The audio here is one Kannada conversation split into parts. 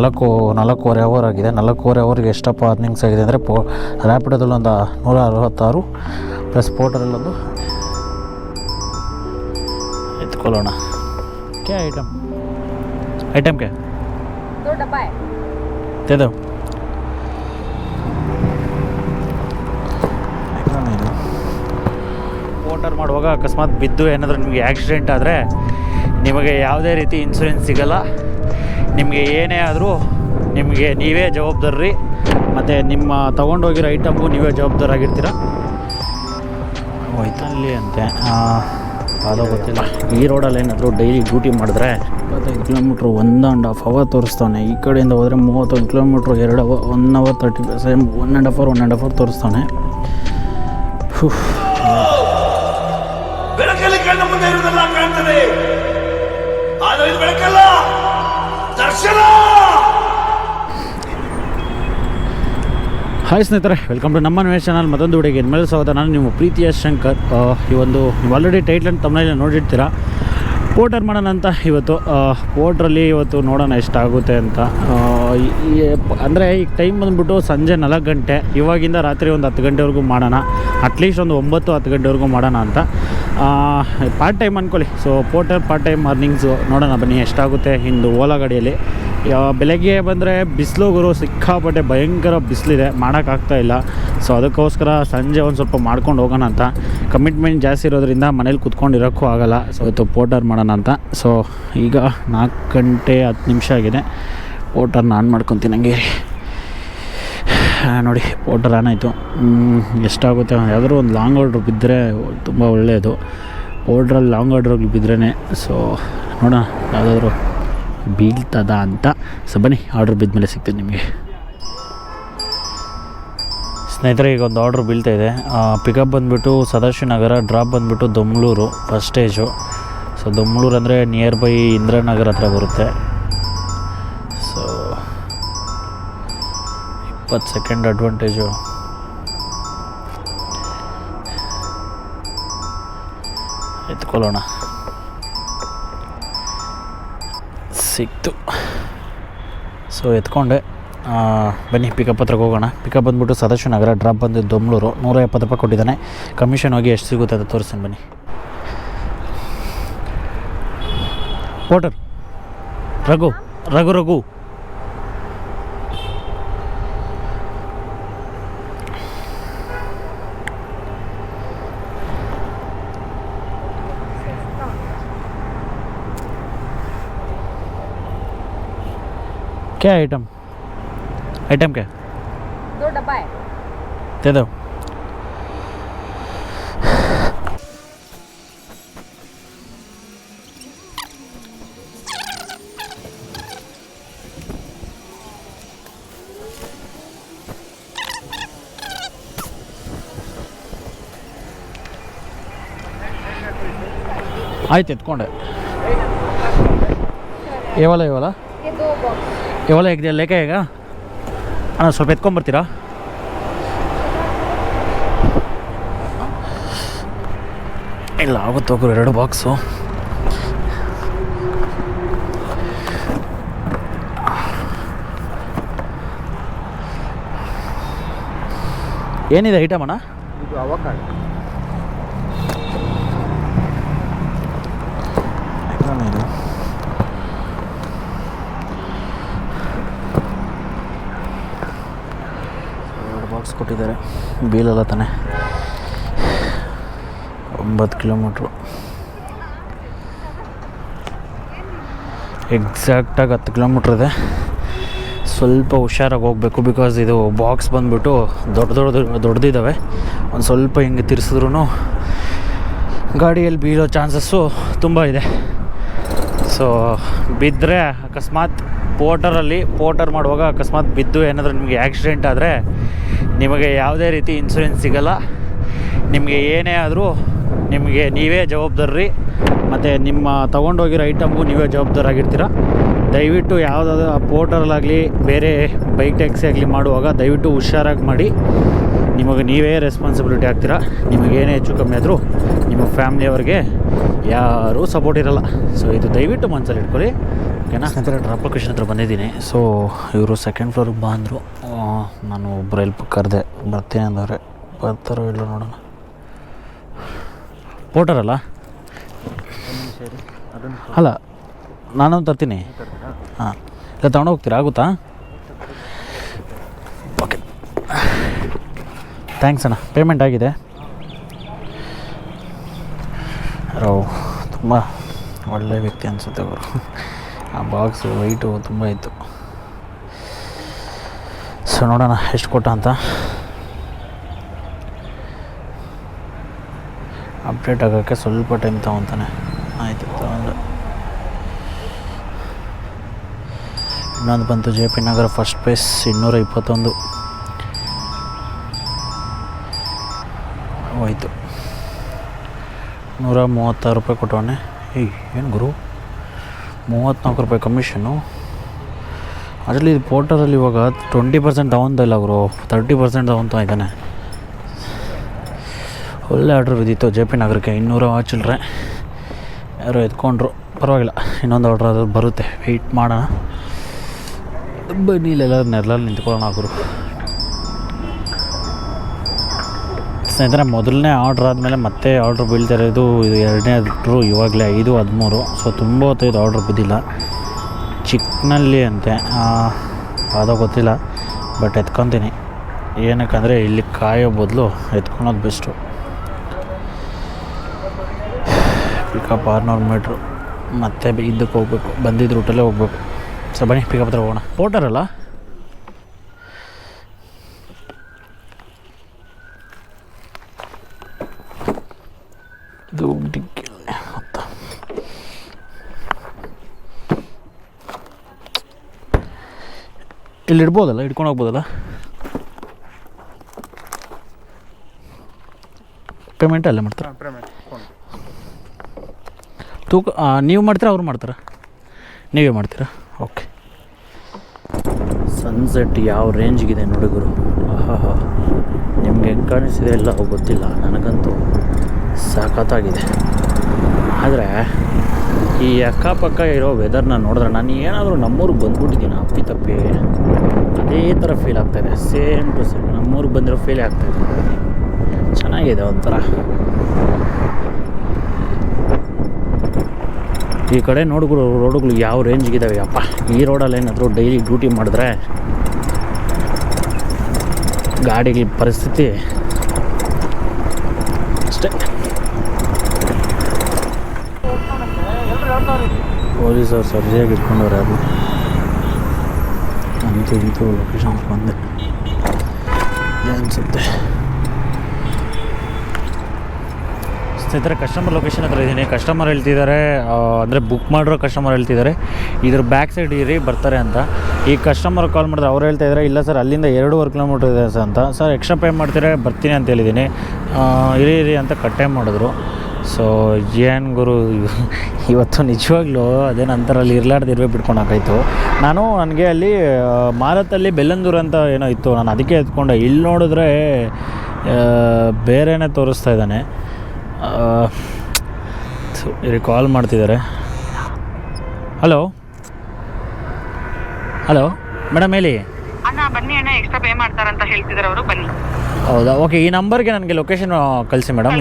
ನಾಲ್ಕು ನಾಲ್ಕೂವರೆ ಅವರ್ ಆಗಿದೆ. ನಾಲ್ಕೂವರೆ ಅವರ್ಗೆ ಎಷ್ಟಪ್ಪ ಅರ್ನಿಂಗ್ಸ್ ಆಗಿದೆ ಅಂದರೆ ಪೋ ರ್ಯಾಪಿಡೋದಲ್ಲಿ ಒಂದು ನೂರ ಅರವತ್ತಾರು ಪ್ಲಸ್ ಪೋರ್ಟಲಲ್ಲೊಂದು ಎತ್ಕೊಳ್ಳೋಣ. ಕೆ ಐಟಮ್ ಐಟಮ್ ಕೆ ತೆದ ಓಟರ್ ಮಾಡುವಾಗ ಅಕಸ್ಮಾತ್ ಬಿದ್ದು ಏನಾದರೂ ನಿಮಗೆ ಆಕ್ಸಿಡೆಂಟ್ ಆದರೆ ನಿಮಗೆ ಯಾವುದೇ ರೀತಿ ಇನ್ಸೂರೆನ್ಸ್ ಸಿಗಲ್ಲ. ನಿಮಗೆ ಏನೇ ಆದರೂ ನಿಮಗೆ ನೀವೇ ಜವಾಬ್ದಾರಿ. ಮತ್ತು ನಿಮ್ಮ ತೊಗೊಂಡೋಗಿರೋ ಐಟಮ್ಗೂ ನೀವೇ ಜವಾಬ್ದಾರಾಗಿರ್ತೀರ. ಹೋಯ್ತಲ್ಲಿ ಅಂತೆ. ಯಾವುದೋ ಗೊತ್ತಿಲ್ಲ. ಈ ರೋಡಲ್ಲಿ ಏನಾದರೂ ಡೈಲಿ ಡ್ಯೂಟಿ ಮಾಡಿದ್ರೆ ಇಪ್ಪತ್ತೈದು ಕಿಲೋಮೀಟ್ರ್ ಒಂದು ಆ್ಯಂಡ್ ಹಾಫ್ ಅವರ್ ತೋರಿಸ್ತಾನೆ. ಈ ಕಡೆಯಿಂದ ಹೋದರೆ ಮೂವತ್ತೊಂದು ಕಿಲೋಮೀಟ್ರ್ ಎರಡು hour one hour thirty same one and half hour one and half hour ತೋರಿಸ್ತಾನೆ. ಬೆಳಕಲ್ಲಿ ಕಣ್ಣು ಮುಂದೆ ಇರುವುದೆಲ್ಲ ಕಾಣ್ತದೆ. ಆದರೆ ಇದು ಬೆಳಕಲ್ಲ. ದರ್ಶನ! ಹಾಯ್ ಸ್ನೇಹಿತರೆ ವೆಲ್ಕಮ್ ಟು ನಮ್ಮ ನ್ಯೂಸ್ ಚಾನಲ್ ಮತ್ತೊಂದು ಹುಡುಗಿ ಮೇಲೆ ಸ್ವಾಗತ. ನಾನು ನಿಮ್ಮ ಪ್ರೀತಿಯ ಶಂಕರ್. ಈ ಒಂದು, ನೀವು ಆಲ್ರೆಡಿ ಟೈಟ್ಲ್ ಅಂತ ತಮ್ಮನೇಲಿ ನೋಡಿರ್ತೀರಾ. ಪೋರ್ಟರ್ ಮಾಡೋಣ ಅಂತ ಇವತ್ತು. ಪೋರ್ಟ್ರಲ್ಲಿ ಇವತ್ತು ನೋಡೋಣ ಎಷ್ಟಾಗುತ್ತೆ ಅಂತ. ಅಂದರೆ ಈಗ ಟೈಮ್ ಬಂದ್ಬಿಟ್ಟು ಸಂಜೆ ನಾಲ್ಕು ಗಂಟೆ, ಇವಾಗಿಂದ ರಾತ್ರಿ ಒಂದು ಹತ್ತು ಗಂಟೆವರೆಗೂ ಮಾಡೋಣ. ಅಟ್ಲೀಸ್ಟ್ ಒಂದು ಒಂಬತ್ತು ಹತ್ತು ಗಂಟೆವರೆಗೂ ಮಾಡೋಣ ಅಂತ. ಪಾರ್ಟ್ ಟೈಮ್ ಅಂದ್ಕೊಳ್ಳಿ so porter part time earnings ನೋಡೋಣ ಬನ್ನಿ, ಎಷ್ಟಾಗುತ್ತೆ ಇಂದು ಓಲಾ ಗಾಡಿಯಲ್ಲಿ. ಬೆಳಗ್ಗೆ ಬಂದರೆ ಬಿಸಿಲು ಗುರು, ಸಿಕ್ಕಾಪಟ್ಟೆ ಭಯಂಕರ ಬಿಸಿಲಿದೆ ಮಾಡೋಕ್ಕಾಗ್ತಾಯಿಲ್ಲ ಸೊ ಅದಕ್ಕೋಸ್ಕರ ಸಂಜೆ ಒಂದು ಸ್ವಲ್ಪ ಮಾಡ್ಕೊಂಡು ಹೋಗೋಣ ಅಂತ. ಕಮಿಟ್ಮೆಂಟ್ ಜಾಸ್ತಿ ಇರೋದ್ರಿಂದ ಮನೇಲಿ ಕುತ್ಕೊಂಡಿರೋಕ್ಕೂ ಆಗಲ್ಲ. ಸೊ ಇವತ್ತು ಪೋಟರ್ ಮಾಡೋಣ ಅಂತ. ಸೊ ಈಗ ನಾಲ್ಕು ಗಂಟೆ ಹತ್ತು ನಿಮಿಷ ಆಗಿದೆ. ಪೋಟರ್ನ ಆನ್ ಮಾಡ್ಕೊತೀನಿ ಹಂಗೆ ರೀ ನೋಡಿ ಪೋಟರ್ ಆನ್ ಆಯಿತು. ಎಷ್ಟಾಗುತ್ತೆ? ಯಾವುದಾದ್ರು ಒಂದು ಲಾಂಗ್ ಆರ್ಡ್ರ್ ಬಿದ್ದರೆ ತುಂಬ ಒಳ್ಳೆಯದು. ಪೋಟ್ರಲ್ಲಿ ಲಾಂಗ್ ಆರ್ಡ್ರ್ ಬಿದ್ರೇ ಸೊ ನೋಡೋಣ, ಯಾವುದಾದ್ರು ಬೀಳ್ತದ ಅಂತ. ಸೊ ಬನ್ನಿ ಆರ್ಡ್ರ್ ಬಿದ್ದ ಮೇಲೆ ಸಿಗ್ತೀನಿ ನಿಮಗೆ. ಸ್ನೇಹಿತರೆ, ಈಗ ಒಂದು ಆರ್ಡ್ರ್ ಬೀಳ್ತಾ ಇದೆ. ಪಿಕಪ್ ಬಂದುಬಿಟ್ಟು ಸದಾಶಿವನಗರ ಡ್ರಾಪ್ ಬಂದುಬಿಟ್ಟು Domlur first stage so Domlur ಅಂದರೆ ನಿಯರ್ ಬೈ ಇಂದ್ರನಗರ್ ಹತ್ರ ಬರುತ್ತೆ. ಇಪ್ಪತ್ತು ಸೆಕೆಂಡ್ ಅಡ್ವಾಂಟೇಜು ಎತ್ಕೊಳ್ಳೋಣ. ಸಿಕ್ತು. ಸೊ ಎತ್ಕೊಂಡೆ. ಬನ್ನಿ ಪಿಕಪ್ ಹತ್ರಕ್ಕೆ ಹೋಗೋಣ. ಪಿಕಪ್ ಬಂದುಬಿಟ್ಟು ಸದಾಶಿವನಗರ ಡ್ರಾಪ್ ಬಂದಿದ್ದು ದೊಮ್ಲೂರು. ನೂರ ಎಪ್ಪತ್ತು ರೂಪಾಯಿ ಕೊಟ್ಟಿದ್ದಾನೆ. ಕಮಿಷನ್ ಹೋಗಿ ಎಷ್ಟು ಸಿಗುತ್ತೆ ಅದು ತೋರಿಸ್ತೀನಿ ಬನ್ನಿ. ಪೋಟರ್ ರಘು ರಘು ರಘು. क्या आइटम आइटम क्या दो डब्बा है दे दो ಆಯ್ತು ಎತ್ಕೊಂಡೆ ಏವಲ್ಲ ಏವಲ್ಲ ಎವಲ ಹೇಗಿದೆ ಲೇಖ ಈಗ ಅಣ್ಣ, ಸ್ವಲ್ಪ ಎತ್ಕೊಂಬರ್ತೀರಾ ಇಲ್ಲ ಆಗುತ್ತೆ ಹೋಗ್ರು ಎರಡು ಬಾಕ್ಸು ಏನಿದೆ ಐಟಮ್ ಅಣ್ಣ? ಇದು ಅವಕಾಡ ಕೊಟ್ಟಿದ್ದಾರೆ. ಬೀಳಲ್ಲ ತಾನೆ. ಒಂಬತ್ತು ಕಿಲೋಮೀಟ್ರು. ಎಕ್ಸಾಕ್ಟಾಗಿ ಹತ್ತು ಕಿಲೋಮೀಟ್ರ್ ಇದೆ. ಸ್ವಲ್ಪ ಹುಷಾರಾಗಿ ಹೋಗಬೇಕು ಬಿಕಾಸ್ ಇದು ಬಾಕ್ಸ್ ಬಂದುಬಿಟ್ಟು ದೊಡ್ಡ ದೊಡ್ಡ ದೊಡ್ಡದಿದ್ದಾವೆ ಒಂದು ಸ್ವಲ್ಪ ಹಿಂಗೆ ತಿರ್ಸಿದ್ರೂ ಗಾಡಿಯಲ್ಲಿ ಬೀಳೋ ಚಾನ್ಸಸ್ಸು ತುಂಬ ಇದೆ. ಸೊ ಬಿದ್ದರೆ ಅಕಸ್ಮಾತ್ ಪೋಟರಲ್ಲಿ ಪೋಟರ್ ಮಾಡುವಾಗ ಅಕಸ್ಮಾತ್ ಬಿದ್ದು ಏನಾದರೂ ನಿಮಗೆ ಆಕ್ಸಿಡೆಂಟ್ ಆದರೆ ನಿಮಗೆ ಯಾವುದೇ ರೀತಿ ಇನ್ಸೂರೆನ್ಸ್ ಸಿಗಲ್ಲ. ನಿಮಗೆ ಏನೇ ಆದರೂ ನಿಮಗೆ ನೀವೇ ಜವಾಬ್ದಾರಿ. ಮತ್ತು ನಿಮ್ಮ ತೊಗೊಂಡೋಗಿರೋ ಐಟಮ್ಗೂ ನೀವೇ ಜವಾಬ್ದಾರಾಗಿರ್ತೀರ ದಯವಿಟ್ಟು ಯಾವುದಾದ್ರು ಪೋರ್ಟಲಾಗಲಿ ಬೇರೆ ಬೈಕ್ ಟ್ಯಾಕ್ಸಿ ಆಗಲಿ ಮಾಡುವಾಗ ದಯವಿಟ್ಟು ಹುಷಾರಾಗಿ ಮಾಡಿ. ನಿಮಗೆ ನೀವೇ ರೆಸ್ಪಾನ್ಸಿಬಿಲಿಟಿ ಆಗ್ತೀರಾ. ನಿಮಗೇನೇ ಹೆಚ್ಚು ಕಮ್ಮಿ ಆದರೂ ನಿಮ್ಮ ಫ್ಯಾಮ್ಲಿಯವ್ರಿಗೆ ಯಾರೂ ಸಪೋರ್ಟ್ ಇರಲ್ಲ. ಸೊ ಇದು ದಯವಿಟ್ಟು ಮನಸ್ಸಲ್ಲಿ ಇಟ್ಕೊಳ್ಳಿ. ಓಕೆನಾ ಡ್ರಾಪ್ ಲೊಕೇಶನ್ ಹತ್ರ ಬಂದಿದ್ದೀನಿ. ಸೊ ಇವರು ಸೆಕೆಂಡ್ ಫ್ಲೋರಿಗೆ ಬಂದರು. ನಾನು ಒಬ್ಬರು ಹೆಲ್ಪ್ ಕರೆದೆ. ಬರ್ತೀನಿ ಅಂದವ್ರೆ. ಬರ್ತಾರೋ ಇಲ್ಲ ನೋಡೋಣ. ಪೋಟರಲ್ಲ ಅಲ್ಲ? ನಾನು ತರ್ತೀನಿ. ಹಾಂ. ಇಲ್ಲ, ತಗೊಂಡು ಹೋಗ್ತೀರಾ? ಆಗುತ್ತಾ? ಓಕೆ ಥ್ಯಾಂಕ್ಸ್ ಅಣ್ಣ. ಪೇಮೆಂಟ್ ಆಗಿದೆ. ರೋ, ತುಂಬ ಒಳ್ಳೆ ವ್ಯಕ್ತಿ ಅನಿಸುತ್ತೆ ಅವರು. ಆ ಬಾಕ್ಸು ವೈಟು ತುಂಬ ಇತ್ತು. ಸೊ ನೋಡೋಣ, ಎಷ್ಟು ಕೊಟ್ಟ ಅಂತ. ಅಪ್ಡೇಟ್ ಆಗೋಕ್ಕೆ ಸ್ವಲ್ಪ ಟೈಮ್ ತೊಗೊತಾನೆ. ಆಯಿತು, ತಗೊಂಡು. ಇನ್ನೊಂದು ಬಂತು, J P Nagar first place ಇನ್ನೂರ ಇಪ್ಪತ್ತೊಂದು ಹೋಯ್ತು. ನೂರ ಮೂವತ್ತಾರು ರೂಪಾಯಿ ಕೊಟ್ಟವಣ್ಣೆ ಏಯ್, ಏನು ಗುರು? ಮೂವತ್ತ್ನಾಲ್ಕು ರೂಪಾಯಿ ಕಮಿಷನ್ನು ಅದರಲ್ಲಿ ಇದು ಪೋರ್ಟರಲ್ಲಿ ಇವಾಗ ಟ್ವೆಂಟಿ ಪರ್ಸೆಂಟ್ ಇಲ್ಲ ಅವರು ತರ್ಟಿ ಪರ್ಸೆಂಟ್ ತಗೊಂತ ಇದ್ದಾನೆ. ಒಳ್ಳೆ ಆರ್ಡ್ರ್ ಬಿದ್ದಿತ್ತು ಜೆ ಪಿ ನಗರಕ್ಕೆ. ಇನ್ನೂರ ಚಿಲ್ಲರೆ ಯಾರೋ ಎತ್ಕೊಂಡ್ರು. ಪರವಾಗಿಲ್ಲ. ಇನ್ನೊಂದು ಆರ್ಡ್ರ್ ಅದು ಬರುತ್ತೆ. ವೆಯ್ಟ್ ಮಾಡೋಣ. ಬನ್ನಿ ಇಲ್ಲೆಲ್ಲ ನೆರಳಲ್ಲಿ ನಿಂತ್ಕೊಳ್ಳೋಣ ಅವರು ಸ್ನೇಹಿತರೆ, ಮೊದಲನೇ ಆರ್ಡ್ರ್ ಆದಮೇಲೆ ಮತ್ತೆ ಆರ್ಡ್ರ್ ಬೀಳ್ತಾ ಇರೋದು ಇದು ಎರಡನೇ ಆರ್ಡ್ರು ಇವಾಗಲೇ ಐದು ಹದಿಮೂರು. ಸೊ ತುಂಬ ಹೊತ್ತೈದು ಆರ್ಡ್ರ್ ಬಿದ್ದಿಲ್ಲ. ಚಿಕ್ಕನಲ್ಲಿ ಅಂತೆ ಯಾವುದೋ ಗೊತ್ತಿಲ್ಲ, ಬಟ್ ಎತ್ಕೊತೀನಿ. ಏನಕ್ಕಂದರೆ ಇಲ್ಲಿ ಕಾಯೋ ಬದಲು ಎತ್ಕೊಳೋದು ಬೆಸ್ಟು. ಪಿಕಪ್ ಆರ್ನೂರು ಮೀಟ್ರು ಮತ್ತೆ ಇದಕ್ಕೆ ಹೋಗ್ಬೇಕು. ಬಂದಿದ್ದ ರೂಟಲ್ಲೇ ಹೋಗ್ಬೇಕು. ಸೊ ಬನ್ನಿ ಪಿಕಪ್ ಹತ್ರ ಹೋಗೋಣ. ಪೋಟರ್ ಅಲ್ಲ ಇದು ಡಿಕ್ಕಿ ಅಂತ ಇಲ್ಲಿ ಇಡ್ಬೋದಲ್ಲ ಇಟ್ಕೊಂಡು ಹೋಗ್ಬೋದಲ್ಲ? ಪೇಮೆಂಟ್ ಅಲ್ಲೇ ಮಾಡ್ತಾರೆ? ತೂಕ ನೀವು ಮಾಡ್ತೀರಾ ಅವ್ರು ಮಾಡ್ತಾರ? ನೀವೇ ಮಾಡ್ತೀರಾ? ಓಕೆ ಸನ್ಸೆಟ್ ಯಾವ ರೇಂಜ್ಗಿದೆ ನೋಡಿ ಗುರು. ಆಹಾ ನಿಮ್ಗೆ ಹೆಂಗೆ ಕಾಣಿಸಿದೆ ಇಲ್ಲ ಗೊತ್ತಿಲ್ಲ. ನನಗಂತೂ ಸಾಕತ್ತಾಗಿದೆ ಆದರೆ ಈ ಅಕ್ಕಪಕ್ಕ ಇರೋ ವೆದರ್ನ ನೋಡಿದ್ರೆ ನಾನು ಏನಾದರೂ ನಮ್ಮೂರಿಗೆ ಬಂದ್ಬಿಟ್ಟಿದ್ದೀನಿ? ಅಪ್ಪಿ ತಪ್ಪಿ. ಅದೇ ಥರ ಫೀಲ್ ಆಗ್ತಾಯಿದೆ ಸೇಮ್ ಟು ಸೇಮ್ ನಮ್ಮೂರಿಗೆ ಬಂದಿರೋ ಫೀಲೇ ಆಗ್ತಾಯಿದೆ ಚೆನ್ನಾಗಿದೆ ಒಂಥರ. ಈ ಕಡೆ ನೋಡುಗಳು ರೋಡುಗಳು ಯಾವ ರೇಂಜ್ಗಿದ್ದಾವೆ ಅಪ್ಪ. ಈ ರೋಡಲ್ಲಿ ಏನಾದರೂ ಡೈಲಿ ಡ್ಯೂಟಿ ಮಾಡಿದ್ರೆ ಗಾಡಿಗಳ ಪರಿಸ್ಥಿತಿ ಅಷ್ಟೇ ಪೊಲೀಸವ್ರು ಸರಿಯಾಗಿ ಇಟ್ಕೊಂಡವ್ರೆ ಅದು. ಅಂತೂ ಇಂತೂ ಲೊಕೇಶನ್ ಬಂದೆ. ಅನಿಸುತ್ತೆ? ಸ್ನೇಹಿತರೆ ಕಸ್ಟಮರ್ ಲೊಕೇಶನ್ ಹತ್ರ ಇದ್ದೀನಿ. ಕಸ್ಟಮರ್ ಹೇಳ್ತಿದ್ದಾರೆ ಅಂದರೆ ಬುಕ್ ಮಾಡಿರೋ ಕಸ್ಟಮರ್ ಹೇಳ್ತಿದ್ದಾರೆ. ಇದ್ರ ಬ್ಯಾಕ್ ಸೈಡ್ ಇರಿ, ಬರ್ತಾರೆ ಅಂತ. ಈ ಕಸ್ಟಮರ್ ಕಾಲ್ ಮಾಡಿದ್ರೆ ಅವ್ರು ಹೇಳ್ತಾ ಇದ್ದಾರೆ, ಇಲ್ಲ ಸರ್, ಅಲ್ಲಿಂದ ಎರಡೂವರೆ ಕಿಲೋಮೀಟ್ರ್ ಇದೆ ಸರ್ ಅಂತ. ಸರ್ ಎಕ್ಸ್ಟ್ರಾ ಪೇ ಮಾಡ್ತೀರಾ, ಬರ್ತೀನಿ ಅಂತ ಹೇಳಿದ್ದೀನಿ. ಇರಿ ಇರಿ ಅಂತ ಕಟ್ಟೆ ಮಾಡಿದ್ರು. ಸೊ ಏನು ಗುರು ಇವತ್ತು ನಿಜವಾಗ್ಲೂ ಅದೇ ನಂತರ ಅಲ್ಲಿ ಇರ್ಲಾರ್ದು ಇರುವೆ ಬಿಟ್ಕೊಂಡು ಹಾಕಾಯ್ತು ನಾನು ನನಗೆ ಅಲ್ಲಿ ಮಾರತ್ತಲ್ಲಿ ಬೆಲ್ಲಂದೂರು ಅಂತ ಏನೋ ಇತ್ತು. ನಾನು ಅದಕ್ಕೆ ಎತ್ಕೊಂಡೆ. ಇಲ್ಲಿ ನೋಡಿದ್ರೆ ಬೇರೆ ಬೇರೆನೇ ತೋರಿಸ್ತಾ ಇದ್ದಾನೆ. ಇಲ್ಲಿ ಕಾಲ್ ಮಾಡ್ತಿದ್ದಾರೆ ಹಲೋ ಹಲೋ ಮೇಡಮ್ ಹೇಳಿ. ಅಣ್ಣ ಬನ್ನಿ ಅಣ್ಣ ಎಕ್ಸ್ಟ್ರಾ ಪೇ ಮಾಡ್ತಾರಂತ ಹೇಳ್ತಿದ್ದಾರೆ ಅವರು ಬನ್ನಿ. ಹೌದಾ? ಓಕೆ ಈ ನಂಬರ್ಗೆ ನನಗೆ ಲೊಕೇಶನ್ ಕಳಿಸಿ ಮೇಡಮ್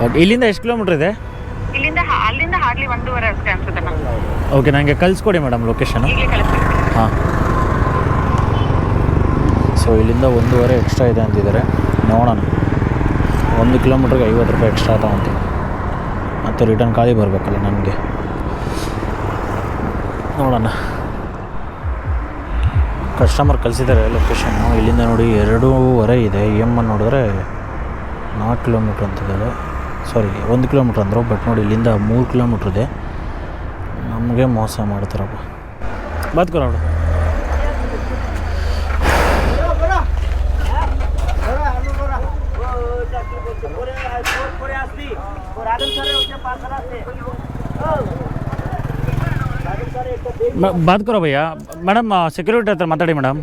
ಓಕೆ ಇಲ್ಲಿಂದ ಎಷ್ಟು ಕಿಲೋಮೀಟ್ರ್ ಇದೆ? ಇಲ್ಲಿಂದ ಹ- ಅಲ್ಲಿಂದ ಹಾರ್ಡ್ಲಿ ಒಂದೂವರೆ ಅಷ್ಟೇ ಅನ್ಸುತ್ತೆ ಓಕೆ ನನಗೆ ಕಳಿಸ್ಕೊಡಿ ಮೇಡಮ್ ಲೊಕೇಶನ್ ಈಗಲೇ ಹಾಂ. ಸೊ ಇಲ್ಲಿಂದ ಒಂದೂವರೆ ಎಕ್ಸ್ಟ್ರಾ ಇದೆ ಅಂತಿದ್ದಾರೆ. ನೋಡೋಣ. ಒಂದು ಕಿಲೋಮೀಟ್ರಿಗೆ ಐವತ್ತು ರೂಪಾಯಿ ಎಕ್ಸ್ಟ್ರಾ ತಗೊಂತೀನಿ ಮತ್ತು ರಿಟರ್ನ್ ಖಾಲಿ ಬರಬೇಕಲ್ಲ ನನಗೆ ನೋಡೋಣ. ಕಸ್ಟಮರ್ ಕಳಿಸಿದ್ದಾರೆ ಲೊಕೇಶನ್ನು ಇಲ್ಲಿಂದ ನೋಡಿ ಎರಡೂವರೆ ಇದೆ. ಇ ಎಂ ಅನ್ನು ನೋಡಿದ್ರೆ ನಾಲ್ಕು ಕಿಲೋಮೀಟ್ರ್ ಅಂತಿದ್ದಾರೆ. ಸಾರಿ ಒಂದು ಕಿಲೋಮೀಟ್ರ್ ಅಂದರು ಬಟ್ ನೋಡಿ ಇಲ್ಲಿಂದ ಮೂರು ಕಿಲೋಮೀಟ್ರ್ ಇದೆ. ನಮಗೆ ಮೋಸ ಮಾಡ್ತಾರಪ್ಪ. ಬದುಕು ನೋಡು ಬಾತ್ ಕರೋ ಭಯ್ಯ. ಮೇಡಮ್ ಸೆಕ್ಯೂರಿಟಿ ಹತ್ರ ಮಾತಾಡಿ ಮೇಡಮ್.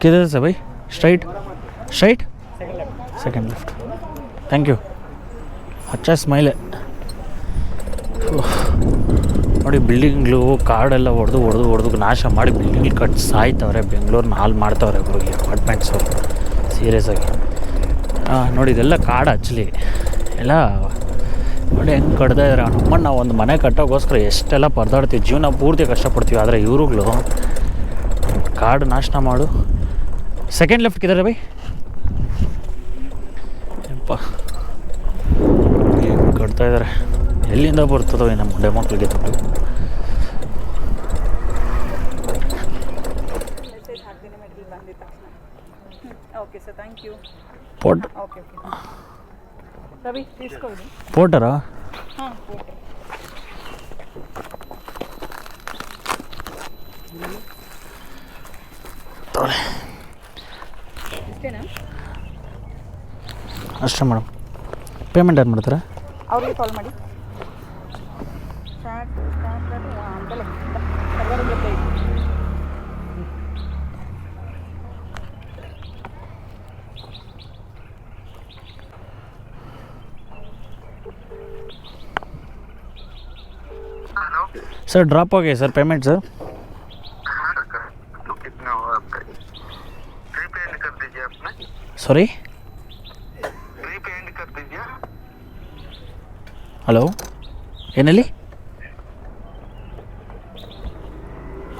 किधर से भाई straight straight second left thank you अच्छा ಸ್ಮೈಲ್ ನೋಡಿ ಬಿಲ್ಡಿಂಗ್ಗಳು ಕಾಡೆಲ್ಲ ಹೊಡೆದು ಹೊಡೆದು ಹೊಡೆದು ನಾಶ ಮಾಡಿ ಬಿಲ್ಡಿಂಗ್ ಕಟ್ಟಿ ಸಾಯ್ತವ್ರೆ ಬೆಂಗಳೂರನ್ನ ಹಾಳು ಮಾಡ್ತವ್ರೆ ಇವ್ರಿಗೆ ಅಪಾರ್ಟ್ಮೆಂಟ್ಸು ಸೀರಿಯಸ್ ಆಗಿ ಹಾಂ ನೋಡಿ ಇದೆಲ್ಲ ಕಾಡು ಆ್ಯಕ್ಚುಲಿ ಎಲ್ಲ ನೋಡಿ ಹೆಂಗೆ ಕಟ್ತಾ ಇದ್ದಾರೆ ನಮ್ಮನ್ನು ನಾವು ಒಂದು ಮನೆ ಕಟ್ಟೋಕ್ಕೋಸ್ಕರ ಎಷ್ಟೆಲ್ಲ ಪರದಾಡ್ತೀವಿ ಜೀವನ ಪೂರ್ತಿ ಕಷ್ಟಪಡ್ತೀವಿ. ಆದರೆ ಇವ್ರುಗಳು ಕಾಡು ನಾಶನ ಮಾಡು. Second ಲೆಫ್ಟ್ಗಿದ್ದಾರೆ by. ಎಂಪ ಹೆಂಗೆ ಕಟ್ತಾ ಇದ್ದಾರೆ ಎಲ್ಲಿಂದ ಬರ್ತದೋ ನಮ್ಮ ಗಂಡೆ ಮಕ್ಕಳಿಗೆ ದುಡ್ಡು. Okay sir thank you pot okay okay Ravi తీసుకోండి ಪೋಟರಾ ಹಾಂ ಓಕೆ ಇಷ್ಟೇನಾ ಅಷ್ಟೇ ಮೇಡಮ್ ಪೇಮೆಂಟ್ ಯಾರು ಮಾಡ್ತಾರೆ ಅವ್ರಿಗೆ ಕಾಲ್ ಮಾಡಿ ಸ್ಟಾರ್ಟ್ ಸ್ಟಾರ್ಟ್ ಅಂತಲೇ सर ड्रॉप हो गया सर पेमेंट सर। दीजिए सॉरी कर दीजिए। हेलो एनली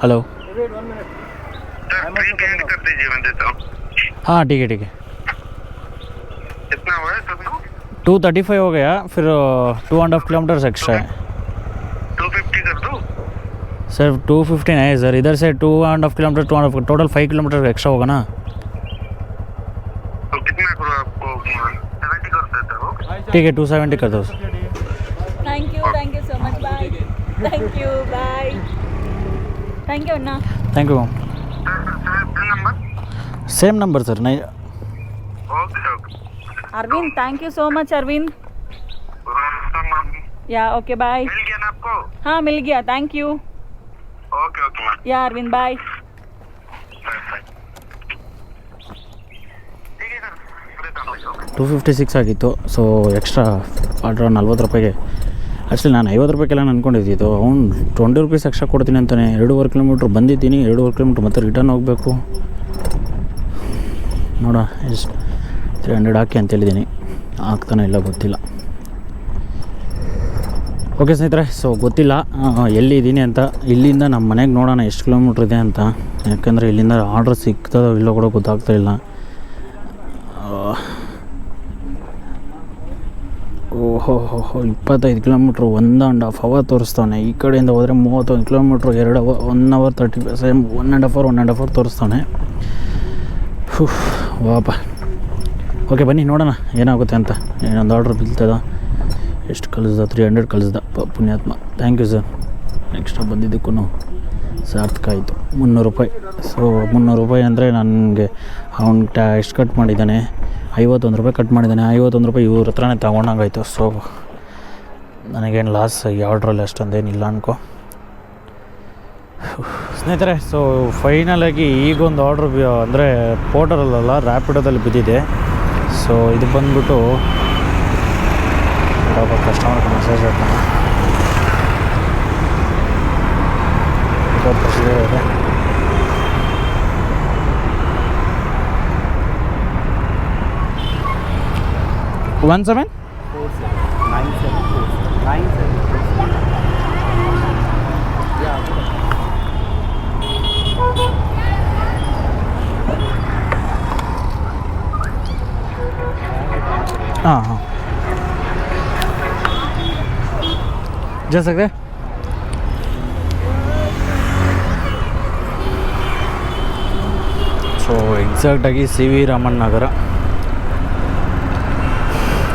हेलो देता हूँ। हाँ ठीक है ठीक है। है टू थर्टी फाइव हो गया फिर two and half kilometre extra है। सर टू फिफ्टीन है सर इधर से two and half kilometre two and total five kilometre extra होगा ना? ठीक है टू सेवेंटी कर दो thank you thank you so much bye thank you bye thank you Anna thank you ma'am same number sir नहीं Arvind thank you so much Arvind yeah okay bye मिल गया ना आपको? हाँ मिल गया. Thank you okay okay yeah Arvind bye two fifty six ಆಗಿತ್ತು ಸೊ ಎಕ್ಸ್ಟ್ರಾ ಆರ್ಡ್ರ್ ನಲ್ವತ್ತು ರೂಪಾಯಿಗೆ. ಆ್ಯಕ್ಚುಲಿ ನಾನು ಐವತ್ತು ರೂಪಾಯಿಗೆಲ್ಲ ಅಂದ್ಕೊಂಡಿದ್ದು ಅವ್ನು ಟ್ವೆಂಟಿ ರುಪೀಸ್ ಎಕ್ಸ್ಟ್ರಾ ಕೊಡ್ತೀನಿ ಅಂತಾನೆ. ಎರಡೂವರೆ ಕಿಲೋಮೀಟ್ರ್ ಬಂದಿದ್ದೀನಿ ಎರಡೂವರೆ ಕಿಲೋಮೀಟ್ರ್ ಮತ್ತೆ ರಿಟರ್ನ್ ಹೋಗಬೇಕು. ನೋಡ ಎಷ್ಟು ತ್ರೀ ಹಂಡ್ರೆಡ್ ಹಾಕಿ ಅಂತೇಳಿದ್ದೀನಿ ಆಗ್ತಾನೆ ಇಲ್ಲ ಗೊತ್ತಿಲ್ಲ. ಓಕೆ ಸ್ನೇಹಿತರೆ ಸೊ ಗೊತ್ತಿಲ್ಲ ಎಲ್ಲಿದ್ದೀನಿ ಅಂತ. ಇಲ್ಲಿಂದ ನಮ್ಮ ಮನೆಗೆ ನೋಡೋಣ ಎಷ್ಟು ಕಿಲೋಮೀಟ್ರ್ ಇದೆ ಅಂತ. ಯಾಕಂದರೆ ಇಲ್ಲಿಂದ ಆರ್ಡ್ರ್ ಸಿಗ್ತದೋ ಇಲ್ಲೋ ಕೂಡ ಗೊತ್ತಾಗ್ತಾ ಇಲ್ಲ. ಓಹೋ ಹೋ ಇಪ್ಪತ್ತೈದು ಕಿಲೋಮೀಟ್ರ್ ಒಂದು ಆ್ಯಂಡ್ ಹಾಫ್ ಅವರ್ ತೋರಿಸ್ತಾನೆ ಈ ಕಡೆಯಿಂದ ಹೋದರೆ ಮೂವತ್ತೊಂದು ಕಿಲೋಮೀಟ್ರ್ ಎರಡು hour one hour thirty same one and half hour one and half hour ತೋರಿಸ್ತಾನೆ ವಾಪ. ಓಕೆ, ಬನ್ನಿ, ನೋಡೋಣ, ಏನಾಗುತ್ತೆ ಅಂತ. ಏನೊಂದು ಆರ್ಡ್ರ್ ಬೀಳ್ತದ. ಎಷ್ಟು ಕಳಿಸ್ದ? ತ್ರೀ ಹಂಡ್ರೆಡ್ ಕಳಿಸ್ದ. ಪುಣ್ಯಾತ್ಮ. ಥ್ಯಾಂಕ್ ಯು ಸರ್ ನೆಕ್ಸ್ಟ್ ಬಂದಿದ್ದಕ್ಕೂ ಸಾರ್ಥಕ ಆಯಿತು. ಮುನ್ನೂರು ರೂಪಾಯಿ. ಸೊ ಮುನ್ನೂರು ರೂಪಾಯಿ ಅಂದರೆ ನನಗೆ ಅವ್ನು ಟ್ಯಾ ಎಷ್ಟು ಕಟ್ ಮಾಡಿದ್ದಾನೆ? ಐವತ್ತೊಂದು ರೂಪಾಯಿ ಕಟ್ ಮಾಡಿದ್ದಾನೆ. ಐವತ್ತೊಂದು ರೂಪಾಯಿ ಇವ್ರ ಹತ್ರನೇ ತಗೊಂಡಂಗಾಯಿತು. ಸೊ ನನಗೇನು ಲಾಸ್ ಆರ್ಡ್ರಲ್ಲಿ ಅಷ್ಟೊಂದೇನಿಲ್ಲ ಅನ್ಕೋ. ಸ್ನೇಹಿತರೆ ಸೊ ಫೈನಲಾಗಿ ಈಗೊಂದು ಆರ್ಡ್ರ್ ಅಂದರೆ ಪೋರ್ಟರಲ್ಲ ರ್ಯಾಪಿಡೋದಲ್ಲಿ ಬಿದ್ದಿದೆ. ಸೊ ಇದು ಬಂದ್ಬಿಟ್ಟು ಒಬ್ಬ ಕಸ್ಟಮರ್ಗೆ ಮೆಸೇಜ್ ಹಾಕೋಣ ಪ್ರೊಸೀಜರ್ ಇದೆ ಒನ್ ಸೆವೆನ್ हाँ हाँ। जा सकते हैं? ಸೊ ಎಕ್ಸಾಕ್ಟಾಗಿ ಸಿ ವಿ ರಾಮನ್ ನಗರ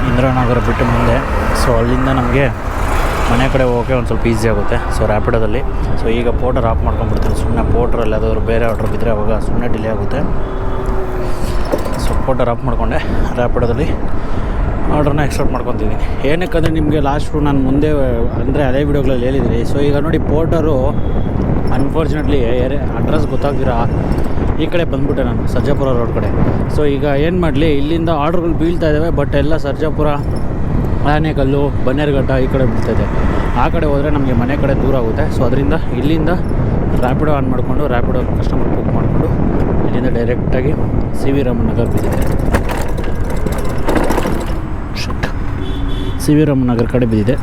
ಇಂದಿರಾನಗರ ಬಿಟ್ಟು ಮುಂದೆ ಸೊ ಅಲ್ಲಿಂದ ನಮಗೆ ಮನೆ ಕಡೆ ಹೋಗೋಕ್ಕೆ ಒಂದು ಸ್ವಲ್ಪ ಈಸಿ ಆಗುತ್ತೆ ಸೊ ರ್ಯಾಪಿಡೋದಲ್ಲಿ ಸೊ ಈಗ ಪೋಟರ್ ಆಫ್ ಮಾಡ್ಕೊಂಡ್ಬಿಡ್ತೀನಿ ಸುಮ್ಮನೆ ಪೋಟ್ರಲ್ಲಿ ಯಾವ್ದಾದ್ರು ಬೇರೆ ಆರ್ಡ್ರ್ ಬಿದ್ದರೆ ಅವಾಗ ಸುಮ್ಮನೆ ಡಿಲೇ ಆಗುತ್ತೆ ಸೊ ಪೋಟರ್ ಆಫ್ ಮಾಡಿಕೊಂಡೆ ರ್ಯಾಪಿಡೋದಲ್ಲಿ ಆರ್ಡ್ರನ್ನ ಎಕ್ಸೆಪ್ಟ್ ಮಾಡ್ಕೊತಿದ್ದೀನಿ. ಏನಕ್ಕಂದರೆ ನಿಮಗೆ ಲಾಸ್ಟು ನಾನು ಮುಂದೆ, ಅಂದರೆ ಅದೇ ವೀಡಿಯೋಗಳಲ್ಲಿ ಹೇಳಿದ್ದೀನಿ. ಸೊ ಈಗ ನೋಡಿ ಪೋರ್ಟರು ಅನ್ಫಾರ್ಚುನೇಟ್ಲಿ ಅಡ್ರೆಸ್ ಗೊತ್ತಾಗ್ತಿರಾ ಈ ಕಡೆ ಬಂದುಬಿಟ್ಟೆ ನಾನು, ಸರ್ಜಾಪುರ ರೋಡ್ ಕಡೆ. ಸೊ ಈಗ ಏನು ಮಾಡಲಿ, ಇಲ್ಲಿಂದ ಆರ್ಡ್ರ್ಗಳು ಬೀಳ್ತಾ ಇದ್ದಾವೆ ಬಟ್ ಎಲ್ಲ ಸರ್ಜಾಪುರ, ಆನೆಕಲ್ಲು, ಬನ್ನೇರುಘಟ್ಟ ಈ ಕಡೆ ಬೀಳ್ತಾಯಿದೆ ಆ ಕಡೆ ಹೋದರೆ ನಮಗೆ ಮನೆ ಕಡೆ ದೂರ ಆಗುತ್ತೆ. ಸೊ ಅದರಿಂದ ಇಲ್ಲಿಂದ ರ್ಯಾಪಿಡೋ ಆನ್ ಮಾಡಿಕೊಂಡು ರ್ಯಾಪಿಡೋ ಕಸ್ಟಮರ್ ಬುಕ್ ಮಾಡಿಕೊಂಡು, ಇಲ್ಲಿಂದ ಡೈರೆಕ್ಟಾಗಿ ಸಿ ವಿ ರಾಮನ್ ನಗರ್ ಬಿದ್ದಿದೆ ಸಿ ವಿ ರಾಮನ್ ನಗರ ಕಡೆ ಬಿದ್ದಿದೆ.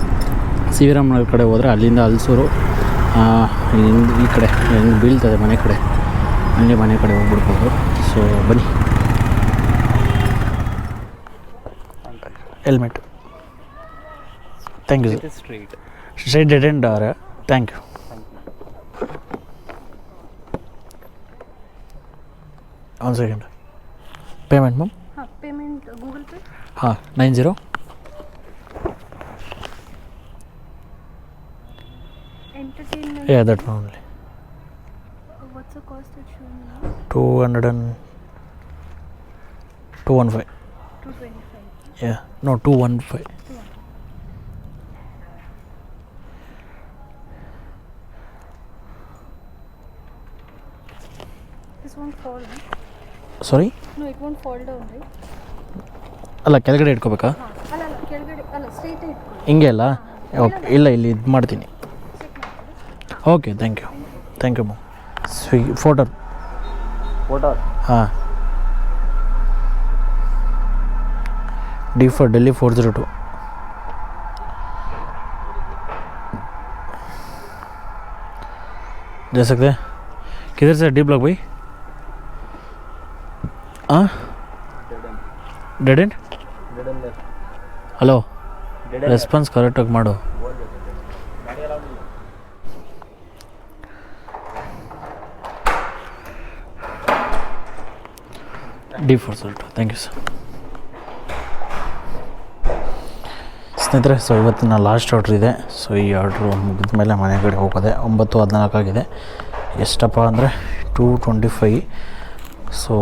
ಸಿ ವಿ ರಾಮನ್ ನಗರ ಕಡೆ ಹೋದರೆ ಅಲ್ಲಿಂದ ಅಲ್ಸೂರು ಆ, ಈ ಕಡೆ ಹೆಂಗೆ ಬೀಳ್ತದೆ ಮನೆ ಕಡೆ. ಅಲ್ಲಿ ಮನೆ ಕಡೆ ಹೋಗ್ಬಿಡ್ಬೋದು. ಸೊ ಬನ್ನಿ. Helmet thank you straight straight dead ಅವರ R thank you one second payment ma'am ಹಾಂ ಪೇಮೆಂಟ್ ಗೂಗಲ್ ಪೇ ಹಾಂ nine zero only what's cost it show two hundred and two one five to twenty five yeah no two one five this won't fall sorry no it won't fall down right ಅಲ್ಲ ಕೆಳಗಡೆ ಇಟ್ಕೋಬೇಕಾ? ಅಲ್ಲ ಅಲ್ಲ ಕೆಳಗಡೆ ಅಲ್ಲ ಸ್ಟ್ರೈಟ್ ಇಟ್ಕೊಳ್ಳಿ. ಹಿಂಗೆ ಅಲ್ಲ? ಓಕೆ ಇಲ್ಲ ಇಲ್ಲಿ ಇದು ಮಾಡ್ತೀನಿ. okay thank you thank you ma'am Swiggy photo photo ಹಾಂ D four Delhi four zero two जा सकते हैं किधर से डी ब्लॉक भाई हाँ ಡೆಡ್ ಎಂಡ್ ಹಲೋ ರೆಸ್ಪಾನ್ಸ್ ಕರೆಕ್ಟಾಗಿ ಮಾಡು ಡಿ ಫೋರ್ ಸಲ್ಟು ಥ್ಯಾಂಕ್ ಯು ಸರ್ ಸ್ನೇಹಿತರೆ ಸೊ ಇವತ್ತಿನ ಲಾಸ್ಟ್ ಆರ್ಡ್ರ್ ಇದೆ. ಸೊ ಈ ಆರ್ಡ್ರು ಮುಗಿದ ಮೇಲೆ ಮನೆ ಕಡೆ ಹೋಗೋದೆ. ಒಂಬತ್ತು ಹದಿನಾಲ್ಕು ಆಗಿದೆ. ಎಷ್ಟಪ್ಪ ಅಂದರೆ two twenty five so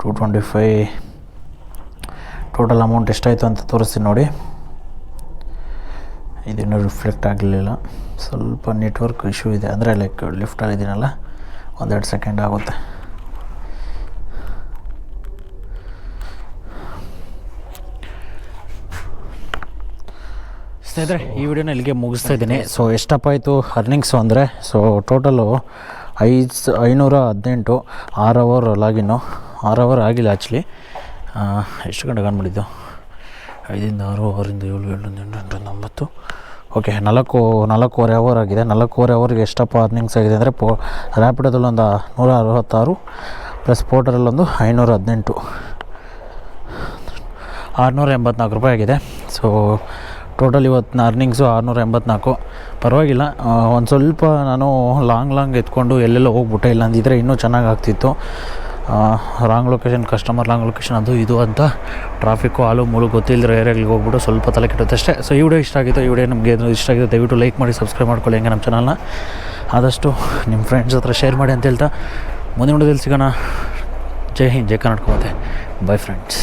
two twenty five total amount ಎಷ್ಟಾಯಿತು ಅಂತ ತೋರಿಸ್ತೀನಿ ನೋಡಿ. ಇದಿನ್ನೂ ರಿಫ್ಲೆಕ್ಟ್ ಆಗಲಿಲ್ಲ. ಸ್ವಲ್ಪ ನೆಟ್ವರ್ಕ್ ಇಶ್ಯೂ ಇದೆ. ಅಂದರೆ ಲೈಕ್ ಲಿಫ್ಟಲ್ಲಿದ್ದೀನಲ್ಲ ಒಂದೆರಡು ಸೆಕೆಂಡ್ ಆಗುತ್ತೆ. ಸ್ನೇಹಿತರೆ ಈ ವಿಡಿಯೋನ ಇಲ್ಲಿಗೆ ಮುಗಿಸ್ತಾ ಇದ್ದೀನಿ. ಸೊ ಎಷ್ಟಪ್ಪ ಆಯಿತು? ಅರ್ನಿಂಗ್ಸು ಅಂದರೆ ಸೊ ಟೋಟಲು ಐದು ಐನೂರ ಹದಿನೆಂಟು ಆರು ಅವರ್ ಲಾಗಿನ್ನು. ಆರು ಅವರ್ ಆಗಿಲ್ಲ ಆ್ಯಕ್ಚುಲಿ ಎಷ್ಟು ಗಂಟೆ ಕಾಣ್ಬಿಟ್ಟಿದ್ದು ಐದಿಂದ ಆರು ಆರರಿಂದ ಏಳು ಏಳು ಎಂಟು ಎಂಟು ಒಂಬತ್ತು. ಓಕೆ ನಾಲ್ಕು, ನಾಲ್ಕೂವರೆ ಅವರ್ ಆಗಿದೆ. ನಾಲ್ಕೂವರೆ ಅವರ್ಗೆ ಎಷ್ಟಪ್ಪ ಅರ್ನಿಂಗ್ಸ್ ಆಗಿದೆ ಅಂದರೆ ಪೋ ರ್ಯಾಪಿಡೋದಲ್ಲಿ ಒಂದು ನೂರ ಅರವತ್ತಾರು ಪ್ಲಸ್ ಪೋಟರಲ್ಲೊಂದು ಐನೂರ ಹದಿನೆಂಟು ಆರುನೂರ ಎಂಬತ್ನಾಲ್ಕು ರೂಪಾಯಿ ಆಗಿದೆ. ಸೊ ಟೋಟಲ್ ಇವತ್ತಿನ ಅರ್ನಿಂಗ್ಸು ಆರುನೂರ ಎಂಬತ್ನಾಲ್ಕು ಪರವಾಗಿಲ್ಲ ಒಂದು ಸ್ವಲ್ಪ ನಾನು ಲಾಂಗ್ ಲಾಂಗ್ ಎತ್ಕೊಂಡು ಎಲ್ಲೆಲ್ಲೋ ಹೋಗ್ಬಿಟ್ಟೆ. ಇಲ್ಲ ಅಂದಿದ್ದರೆ ಇನ್ನೂ ಚೆನ್ನಾಗಿ ಆಗ್ತಿತ್ತು. Wrong location customer wrong location ಅದು ಇದು ಅಂತ ಟ್ರಾಫಿಕ್ಕು ಹಾಲು ಮೂಲು ಗೊತ್ತಿಲ್ಲದಿರೋ ಏರಿಯಾಗಳಿಗೆ ಹೋಗ್ಬಿಟ್ಟು ಸ್ವಲ್ಪ ತಲೆ ಕೆಟ್ಟುತ್ತೆ ಅಷ್ಟೇ. ಸೊ ಈ ವಿಡಿಯೋ ಇಷ್ಟ ಆಗಿತ್ತು, ಈ ವಿಡಿಯೋ ನಮಗೆ ಏನು ಇಷ್ಟ ಆಗಿದೆ ದಯವಿಟ್ಟು ಲೈಕ್ ಮಾಡಿ ಸಬ್ಸ್ಕ್ರೈಬ್ ಮಾಡ್ಕೊಳ್ಳಿ, ಹೆಂಗೆ ನಮ್ಮ ಚಾನಲ್ನ ಆದಷ್ಟು ನಿಮ್ಮ ಫ್ರೆಂಡ್ಸ್ ಹತ್ರ ಶೇರ್ ಮಾಡಿ ಅಂತ ಹೇಳ್ತಾ, ಮುಂದಿನ ವಿಡಿಯೋದಲ್ಲಿ ಸಿಗೋಣ. ಜೈ ಹಿಂದ್, ಜೈ ಕರ್ನಾಟಕ ಮತ್ತೆ ಬೈ ಫ್ರೆಂಡ್ಸ್